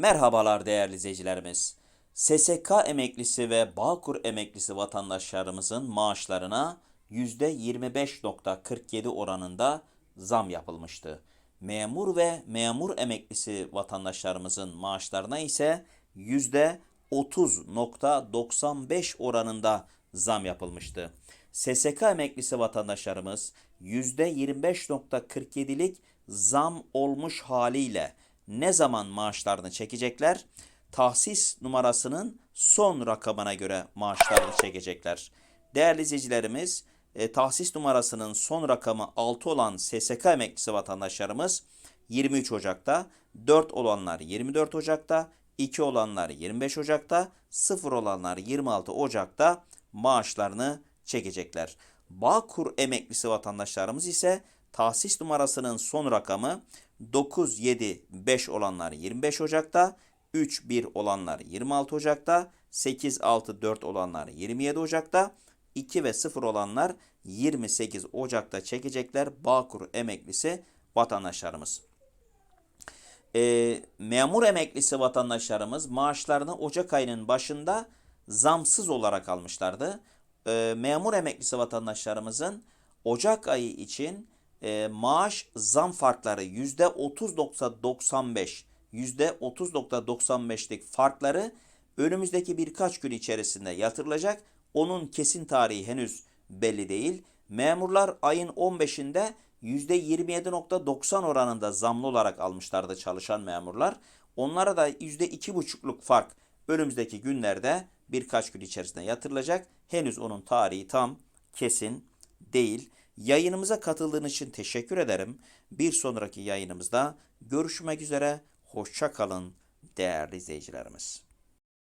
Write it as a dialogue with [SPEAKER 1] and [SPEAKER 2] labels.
[SPEAKER 1] Merhabalar değerli izleyicilerimiz. SSK emeklisi ve Bağkur emeklisi vatandaşlarımızın maaşlarına %25.47 oranında zam yapılmıştı. Memur ve memur emeklisi vatandaşlarımızın maaşlarına ise %30.95 oranında zam yapılmıştı. SSK emeklisi vatandaşlarımız %25.47'lik zam olmuş haliyle ne zaman maaşlarını çekecekler? Tahsis numarasının son rakamına göre maaşlarını çekecekler. Değerli izleyicilerimiz, e, tahsis numarasının son rakamı 6 olan SSK emeklisi vatandaşlarımız 23 Ocak'ta, 4 olanlar 24 Ocak'ta, 2 olanlar 25 Ocak'ta, 0 olanlar 26 Ocak'ta maaşlarını çekecekler. Bağkur emeklisi vatandaşlarımız ise tahsis numarasının son rakamı 975 olanlar 25 Ocak'ta, 31 olanlar 26 Ocak'ta, 864 olanlar 27 Ocak'ta, 2 ve 0 olanlar 28 Ocak'ta çekecekler Bağkur emeklisi vatandaşlarımız. E, memur emeklisi vatandaşlarımız maaşlarını Ocak ayının başında zamsız olarak almışlardı. E, memur emeklisi vatandaşlarımızın Ocak ayı için e, maaş zam farkları %30.95 %30.95'lik farkları önümüzdeki birkaç gün içerisinde yatırılacak. Onun kesin tarihi henüz belli değil. Memurlar ayın 15'inde %27.90 oranında zamlı olarak almışlardı çalışan memurlar. Onlara da %2,5'luk fark önümüzdeki günlerde birkaç gün içerisinde yatırılacak. Henüz onun tarihi tam kesin değil. Yayınımıza katıldığın için teşekkür ederim. Bir sonraki yayınımızda görüşmek üzere. Hoşça kalın değerli izleyicilerimiz.